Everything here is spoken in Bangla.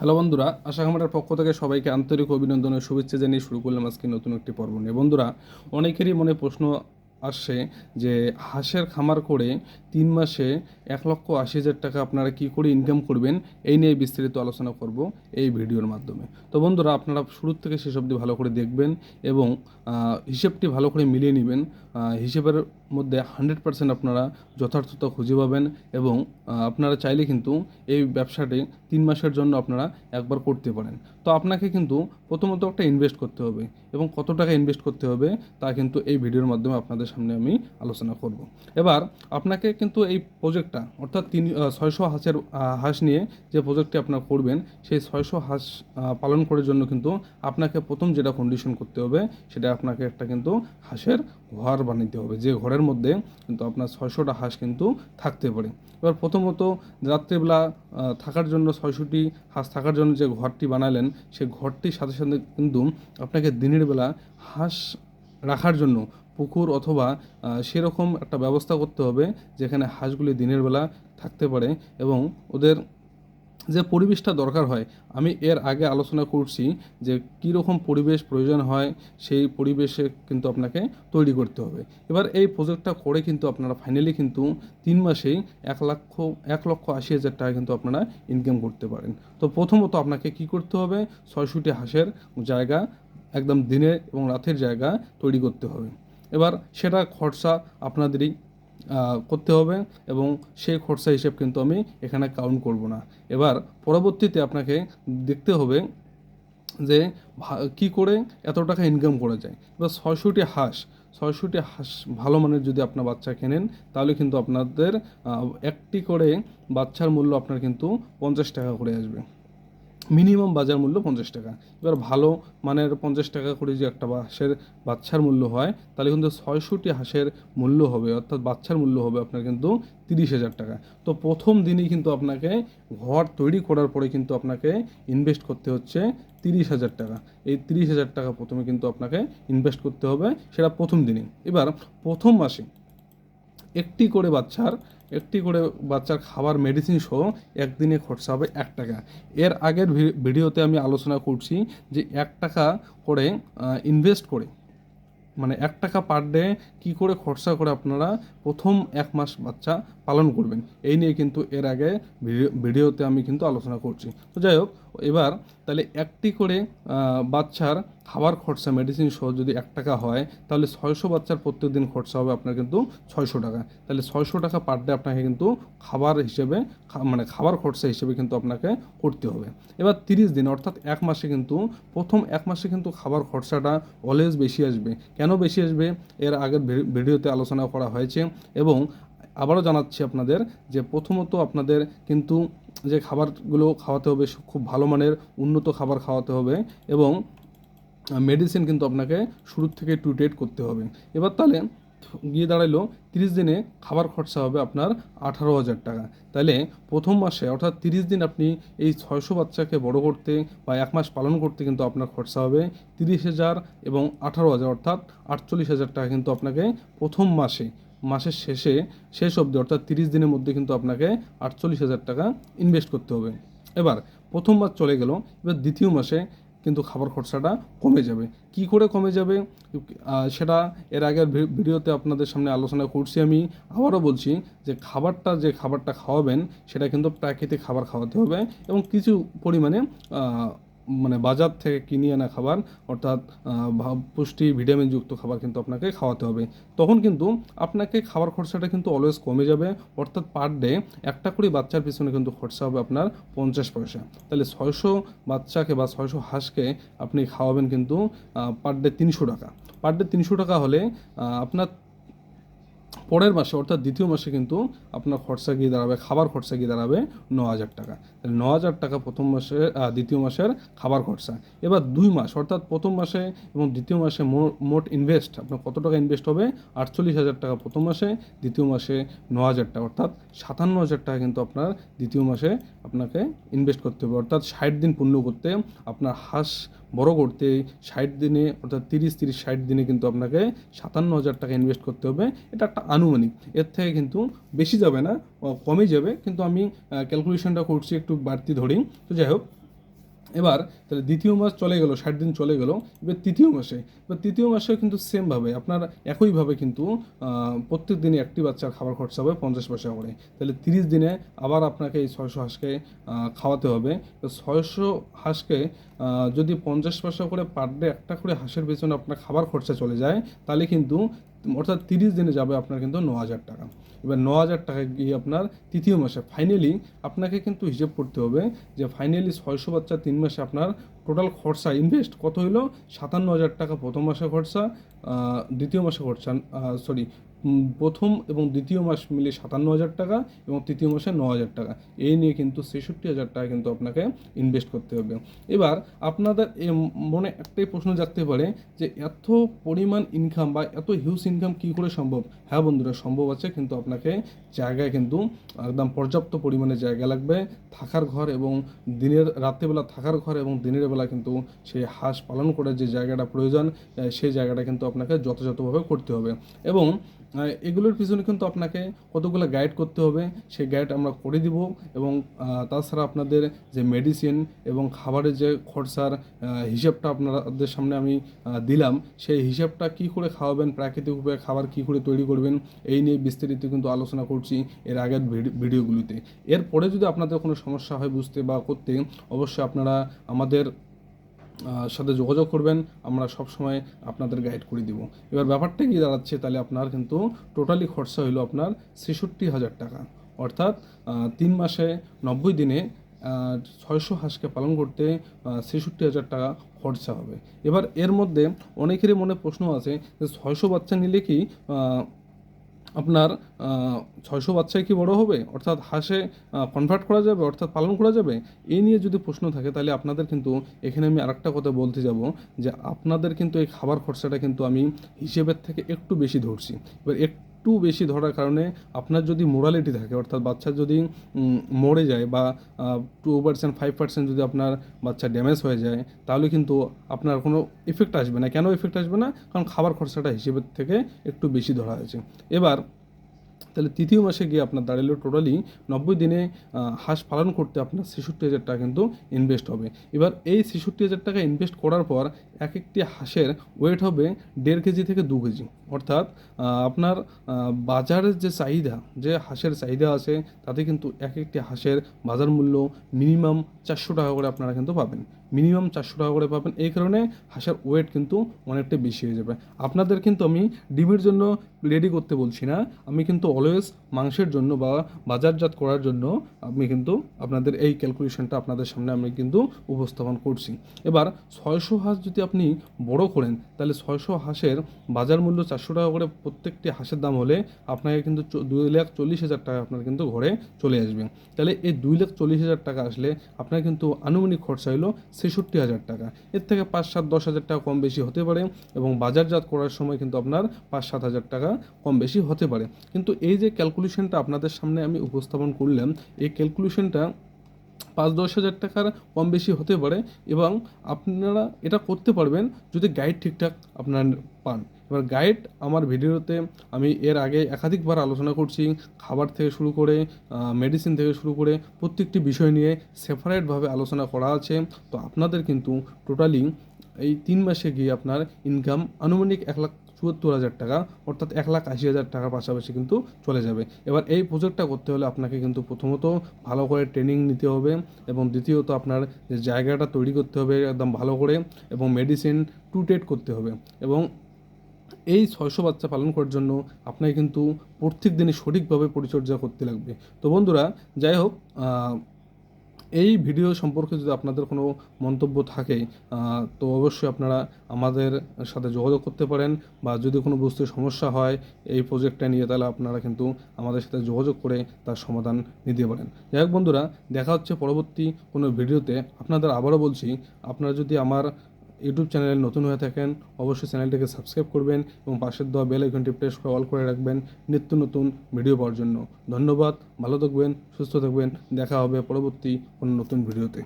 হ্যালো বন্ধুরা, আশা খামারের পক্ষ থেকে সবাইকে আন্তরিক অভিনন্দন ও শুভেচ্ছা জানিয়ে শুরু করলাম আজকে নতুন একটি পর্ব নিয়ে। বন্ধুরা, অনেকেরই মনে প্রশ্ন আসছে যে হাঁসের খামার করে তিন মাসে এক লক্ষ আশি হাজার টাকা আপনারা কি করে ইনকাম করবেন? এই নিয়ে বিস্তারিত আলোচনা করব এই ভিডিওর মাধ্যমে। তো বন্ধুরা, আপনারা শুরু থেকে শেষ অবধি ভালো করে দেখবেন এবং হিসেবটি ভালো করে মিলিয়ে নেবেন। হিসেবের মধ্যে হান্ড্রেড পার্সেন্ট আপনারা যথার্থতা খুঁজে পাবেন এবং আপনারা চাইলে কিন্তু এই ব্যবসাটি তিন মাসের জন্য আপনারা একবার করতে পারেন। তো আপনাকে কিন্তু প্রথমত একটা ইনভেস্ট করতে হবে এবং কত টাকা ইনভেস্ট করতে হবে তা কিন্তু এই ভিডিওর মাধ্যমে আপনাদের সামনে আমি আলোচনা করব। এবার, আপনাকে কিন্তু এই প্রজেক্টটা অর্থাৎ তিন ছয়শো হাঁসের হাঁস নিয়ে যে প্রজেক্টটি আপনারা করবেন, সেই ছয়শো হাঁস পালন করার জন্য কিন্তু আপনাকে প্রথম যেটা কন্ডিশন করতে হবে, সেটা আপনাকে একটা কিন্তু হাঁসের ঘর বানাতে হবে। যে ঘরের মধ্যে কিন্তু আপনার ছয়শোটা হাঁস কিন্তু থাকতে পারে। এবার প্রথমত রাত্রেবেলা থাকার জন্য ছয়শোটি হাঁস থাকার জন্য যে ঘরটি বানালেন সেই ঘরটির সাথে সাথে কিন্তু আপনাকে দিনের বেলা হাঁস রাখার জন্য পুকুর অথবা সেরকম একটা ব্যবস্থা করতে হবে, যেখানে হাঁসগুলি দিনের বেলা থাকতে পারে এবং ওদের যে পরিবেশটা দরকার হয়, আমি এর আগে আলোচনা করছি যে কী রকম পরিবেশ প্রয়োজন হয়, সেই পরিবেশে কিন্তু আপনাকে তৈরি করতে হবে। এবার এই প্রজেক্টটা করে কিন্তু আপনারা ফাইনালি কিন্তু তিন মাসেই এক লক্ষ এক লক্ষ আশি হাজার টাকা কিন্তু আপনারা ইনকাম করতে পারেন। তো প্রথমত আপনাকে কি করতে হবে, ছয়শটি হাঁসের জায়গা, একদম দিনে এবং রাতের জায়গা তৈরি করতে হবে। এবার সেটা খরচা আপনাদেরই করতে হবে এবং সেই খরচা হিসেব কিন্তু আমি এখানে কাউন্ট করব না। এবার পরবর্তীতে আপনাকে দেখতে হবে যে কি করে এত টাকা ইনকাম করা যায়। এবার ছয়শোটি হাঁস ছয়শোটি হাঁস ভালো মানের যদি আপনার বাচ্চা কেনেন, তাহলে কিন্তু আপনাদের একটি করে বাচ্চার মূল্য আপনার কিন্তু পঞ্চাশ টাকা করে আসবে। মিনিমাম বাজার মূল্য পঞ্চাশ টাকা। এবার ভালো মানের পঞ্চাশ টাকা করে যে একটা হাঁসের বাচ্চার মূল্য হয়, তাহলে কিন্তু ছয়শোটি হাঁসের মূল্য হবে, অর্থাৎ বাচ্চার মূল্য হবে আপনার কিন্তু তিরিশ হাজার টাকা। তো প্রথম দিনই কিন্তু আপনাকে ঘর তৈরি করার পরে কিন্তু আপনাকে ইনভেস্ট করতে হচ্ছে তিরিশ হাজার টাকা। এই তিরিশ হাজার টাকা প্রথমে কিন্তু আপনাকে ইনভেস্ট করতে হবে, সেটা প্রথম দিনই। এবার প্রথম মাসে একটি করে বাচ্চার, একটি করে বাচ্চার খাবার মেডিসিন সহ একদিনে খরচা হবে এক টাকা। এর আগের ভিডিওতে আমি আলোচনা করছি যে এক টাকা করে ইনভেস্ট করে মানে এক টাকা পার ডে কী করে খরচা করে আপনারা প্রথম এক মাস বাচ্চা পালন করবেন। এই নিয়ে কিন্তু এর আগে ভিডিওতে আমি কিন্তু আলোচনা করছি। তো যাই হোক, এবার তাহলে একটি করে বাচ্চার খাবার খরচা মেডিসিন সহ যদি এক টাকা হয়, তাহলে ছয়শো বাচ্চার প্রত্যেক দিন খরচা হবে আপনার কিন্তু ছয়শো টাকা। তাহলে ছয়শো টাকা পার ডে আপনাকে কিন্তু খাবার হিসেবে মানে খাবার খরচা হিসেবে কিন্তু আপনাকে করতে হবে। এবার তিরিশ দিন, অর্থাৎ এক মাসে কিন্তু, প্রথম এক মাসে কিন্তু খাবার খরচাটা অলওয়েজ বেশি আসবে। কেন বেশি আসবে? এর আগের ভিডিওতে আলোচনা করা হয়েছে এবং আবারও জানাচ্ছি আপনাদের যে প্রথমত আপনাদের কিন্তু যে খাবারগুলো খাওয়াতে হবে খুব ভালো মানের উন্নত খাবার খাওয়াতে হবে এবং মেডিসিন কিন্তু আপনাকে শুরু থেকে টু ডেট করতে হবে। এবার তাহলে গিয়ে দাঁড়াল তিরিশ দিনে খাবার খরচা হবে আপনার আঠারো হাজার টাকা। তাহলে প্রথম মাসে অর্থাৎ তিরিশ দিন আপনি এই ছয়শো বাচ্চাকে বড় করতে বা এক মাস পালন করতে কিন্তু আপনার খরচা হবে তিরিশ হাজার এবং আঠারো হাজার, অর্থাৎ আটচল্লিশ হাজার টাকা কিন্তু আপনাকে প্রথম মাসে, মাসের শেষে, শেষ অবধি, অর্থাৎ তিরিশ দিনের মধ্যে কিন্তু আপনাকে আটচল্লিশ হাজার টাকা ইনভেস্ট করতে হবে। এবার প্রথম মাস চলে গেল, এবার দ্বিতীয় মাসে কিন্তু খাবার খরচাটা কমে যাবে। কি করে কমে যাবে? সেটা এর আগের ভিডিওতে আপনাদের সামনে আলোচনা করছি আমি। আবারও বলছি যে খাবারটা যে খাবারটা খাওয়াবেন, সেটা কিন্তু প্রাকৃতিক খাবার খাওয়াতে হবে এবং কিছু পরিমাণে মানে বাজার থেকে কিনে আনা খাবার, অর্থাৎ পুষ্টি ভিটামিনযুক্ত খাবার কিন্তু আপনাকে খাওয়াতে হবে। তখন কিন্তু আপনাকে খাবার খরচাটা কিন্তু অলওয়েজ কমে যাবে, অর্থাৎ পার ডে একটা করে বাচ্চার পিছনে কিন্তু খরচা হবে আপনার পঞ্চাশ পয়সা। তাহলে ছয়শো বাচ্চাকে বা ছয়শো হাঁসকে আপনি খাওয়াবেন কিন্তু পার ডে তিনশো টাকা। পার ডে তিনশো টাকা হলে আপনার পরের মাসে, অর্থাৎ দ্বিতীয় মাসে কিন্তু আপনার খরচা গিয়ে দাঁড়াবে, খাবার খরচা গিয়ে দাঁড়াবে ন হাজার টাকা। তাহলে ন হাজার টাকা প্রথম মাসে দ্বিতীয় মাসের খাবার খরচা। এবার দুই মাস, অর্থাৎ প্রথম মাসে এবং দ্বিতীয় মাসে মোট ইনভেস্ট আপনার কত টাকা ইনভেস্ট হবে? আটচল্লিশ হাজার টাকা প্রথম মাসে, দ্বিতীয় মাসে ন হাজার টাকা, অর্থাৎ সাতান্ন হাজার টাকা কিন্তু আপনার দ্বিতীয় মাসে আপনাকে ইনভেস্ট করতে হবে। অর্থাৎ ষাট দিন পূর্ণ করতে আপনার হাঁস বড় করতে ষাট দিনে, অর্থাৎ তিরিশ তিরিশ, ষাট দিনে কিন্তু আপনাকে সাতান্ন হাজার টাকা ইনভেস্ট করতে হবে। এটা একটা আনুমানিক। এর থেকে কিন্তু বেশি যাবে না কমে যাবে, কিন্তু আমি ক্যালকুলেশনটা করছি একটু বাড়তি ধরি তো যাই হোক, এবার তাহলে দ্বিতীয় মাস চলে গেল, ষাট দিন চলে গেল, এবার তৃতীয় মাসে। এবার তৃতীয় মাসে কিন্তু সেমভাবে আপনার একইভাবে কিন্তু প্রত্যেক দিনে একটি বাচ্চার খাবার খরচা হবে পঞ্চাশ পয়সা করে। তাহলে তিরিশ দিনে আবার আপনাকে এই ছয়শো হাঁসকে খাওয়াতে হবে। তো ছয়শো হাঁসকে যদি পঞ্চাশ পয়সা করে পার ডে একটা করে হাঁসের পেছনে আপনার খাবার খরচা চলে যায়, তাহলে কিন্তু অর্থাৎ তিরিশ দিনে যাবে আপনার কিন্তু ন হাজার টাকা। এবার ন হাজার টাকা গিয়ে আপনার তৃতীয় মাসে ফাইনালি আপনাকে কিন্তু হিসেব করতে হবে যে ফাইনালি ছয়শো বাচ্চা তিন মাসে আপনার টোটাল খরচা ইনভেস্ট কত হইল? সাতান্ন হাজার টাকা প্রথম মাসে খরচা দ্বিতীয় মাসে খরচা সরি প্রথম এবং দ্বিতীয় মাস মিলে সাতান্ন হাজার টাকা এবং তৃতীয় মাসে ন হাজার টাকা। এই নিয়ে কিন্তু ছেষট্টি হাজার টাকা কিন্তু আপনাকে ইনভেস্ট করতে হবে। এবার আপনাদের মনে একটাই প্রশ্ন জাগতে পারে যে এত পরিমাণ ইনকাম বা এত হিউজ ইনকাম কী করে সম্ভব? হ্যাঁ বন্ধুরা, সম্ভব আছে কিন্তু আপনাকে জায়গায় কিন্তু একদম পর্যাপ্ত পরিমাণে জায়গা লাগবে। থাকার ঘর এবং দিনের রাত্রেবেলা থাকার ঘর এবং দিনের বেলা কিন্তু সেই হাঁস পালন করার যে জায়গাটা প্রয়োজন সেই জায়গাটা কিন্তু আপনাকে যথাযথভাবে করতে হবে। এবং এগুলোর পিছনে কিন্তু আপনাকে কতগুলো গাইড করতে হবে, সেই গাইড আমরা করে দিব এবং তাছাড়া আপনাদের যে মেডিসিন এবং খাবারের যে খরচার হিসাবটা আপনাদের সামনে আমি দিলাম, সেই হিসাবটা কি করে খাওয়াবেন, প্রাকৃতিক উপায়ে খাবার কি করে তৈরি করবেন, এই নিয়ে বিস্তারিত কিন্তু আলোচনা করছি এর আগের ভিডিওগুলিতে এরপরে যদি আপনাদের কোনো সমস্যা হয় বুঝতে বা করতে, অবশ্যই আপনারা আমাদের সাথে যোগাযোগ করবেন, আমরা সব সময় আপনাদের গাইড করে দিব। এবার ব্যাপারটা কি দাঁড়াচ্ছে, তাহলে আপনার কিন্তু টোটালি খরচা হলো আপনার ছেষট্টি হাজার টাকা। অর্থাৎ তিন মাসে নব্বই দিনে ছয়শো হাঁসকে পালন করতে ছেষট্টি হাজার টাকা খরচা হবে। এবার এর মধ্যে অনেকেরই মনে প্রশ্ন আছে যে ছয়শো বাচ্চা নিলে কি আপনার ছয়শো বাচ্চায় কি বড় হবে? অর্থাৎ হাঁসে কনভার্ট করা যাবে, অর্থাৎ পালন করা যাবে? এই নিয়ে যদি প্রশ্ন থাকে, তাহলে আপনাদের কিন্তু এখানে আমি আরেকটা কথা বলতে যাব, যে আপনাদের কিন্তু এই খাবার খরচাটা কিন্তু আমি হিসেবের থেকে একটু বেশি ধরছি। এবার একটু বেশি ধরার কারণে আপনার যদি মোরালিটি থাকে, অর্থাৎ বাচ্চা যদি মরে যায় বা টু পার্সেন্ট ফাইভ পার্সেন্ট যদি আপনার বাচ্চা ড্যামেজ হয়ে যায়, তাহলে কিন্তু আপনার কোনো এফেক্ট আসবে না। কেন এফেক্ট আসবে না? কারণ খাবার খরচাটা হিসেবের থেকে একটু বেশি ধরা হয়েছে। এবার, তাহলে তৃতীয় মাসে গিয়ে আপনার দাঁড়াল টোটালি নব্বই দিনে হাঁস পালন করতে আপনার ছেষট্টি হাজার টাকা কিন্তু ইনভেস্ট হবে। এবার এই ছেষট্টি হাজার টাকা ইনভেস্ট করার পর এক একটি হাঁসের ওয়েট হবে দেড় কেজি থেকে দু কেজি। অর্থাৎ আপনার বাজারের যে চাহিদা, যে হাঁসের চাহিদা আছে, তাতে কিন্তু এক একটি হাঁসের বাজার মূল্য মিনিমাম চারশো টাকা করে আপনারা কিন্তু পাবেন। মিনিমাম চারশো টাকা করে পাবেন। এই কারণে হাঁসের ওয়েট কিন্তু অনেকটা বেশি হয়ে যাবে। আপনাদের কিন্তু আমি ডিমের জন্য রেডি করতে বলছি না। আমি কিন্তু অলওয়েজ মাংসের জন্য বা বাজারজাত করার জন্য আমি কিন্তু আপনাদের এই ক্যালকুলেশনটা আপনাদের সামনে আমি কিন্তু উপস্থাপন করছি। এবার, ছয়শো হাঁস যদি আপনি বড় করেন, তাহলে ছয়শো হাঁসের বাজার মূল্য চারশো টাকা করে প্রত্যেকটি হাঁসের দাম হলে আপনাকে কিন্তু দুই লাখ চল্লিশ হাজার টাকা আপনার কিন্তু ঘরে চলে আসবে। তাহলে এই দুই লাখ চল্লিশ হাজার টাকা আসলে আপনার কিন্তু আনুমানিক খরচা হলো ছেষট্টি হাজার টাকা। এর থেকে পাঁচ, সাত, দশ হাজার টাকা কম বেশি হতে পারে এবং বাজারজাত করার সময় কিন্তু আপনার পাঁচ, সাত হাজার টাকা কম বেশি হতে পারে। কিন্তু এই যে ক্যালকুলেশনটা আপনাদের সামনে আমি উপস্থাপন করলাম, এই ক্যালকুলেশনটা পাঁচ, দশ হাজার টাকার কম বেশি হতে পারে এবং আপনারা এটা করতে পারবেন যদি গাইড ঠিকঠাক আপনার পান। এবার গাইড আমার ভিডিওতে আমি এর আগে একাধিকবার আলোচনা করছি, খাবার থেকে শুরু করে মেডিসিন থেকে শুরু করে প্রত্যেকটি বিষয় নিয়ে সেপারেটভাবে আলোচনা করা আছে। তো আপনাদের কিন্তু টোটালি এই তিন মাসে গিয়ে আপনার ইনকাম আনুমানিক এক লাখ চুয়াত্তর হাজার টাকা অর্থাৎ এক লাখ আশি হাজার টাকার পাশাপাশি কিন্তু চলে যাবে। এবার এই প্রজেক্টটা করতে হলে আপনাকে কিন্তু প্রথমত ভালো করে ট্রেনিং নিতে হবে এবং দ্বিতীয়ত আপনার যে জায়গাটা তৈরি করতে হবে একদম ভালো করে এবং মেডিসিন টু টেট করতে হবে এবং এই ছয়শো বাচ্চা পালন করার জন্য আপনাকে কিন্তু প্রত্যেক দিনই সঠিকভাবে পরিচর্যা করতে লাগবে। তো বন্ধুরা, যাই হোক এই ভিডিও সম্পর্কে যদি আপনাদের কোনো মন্তব্য থাকে তো অবশ্যই আপনারা আমাদের সাথে যোগাযোগ করতে পারেন বা যদি কোনো বুঝতে সমস্যা হয় এই প্রজেক্টটা নিয়ে, তাহলে আপনারা কিন্তু আমাদের সাথে যোগাযোগ করে তার সমাধান নিতে পারেন। যাই হোক বন্ধুরা, দেখা হচ্ছে পরবর্তী কোনো ভিডিওতে। আপনাদের আবারও বলছি, আপনারা যদি আমার ইউটিউব চ্যানেলে নতুন হয়ে থাকেন, অবশ্যই চ্যানেলটিকে সাবস্ক্রাইব করবেন এবং পাশের দেওয়া বেল আইকনটি প্রেস করে অল করে রাখবেন নিত্য নতুন ভিডিও পাওয়ার জন্য। ধন্যবাদ, ভালো থাকবেন, সুস্থ থাকবেন, দেখা হবে পরবর্তী কোনো নতুন ভিডিওতে।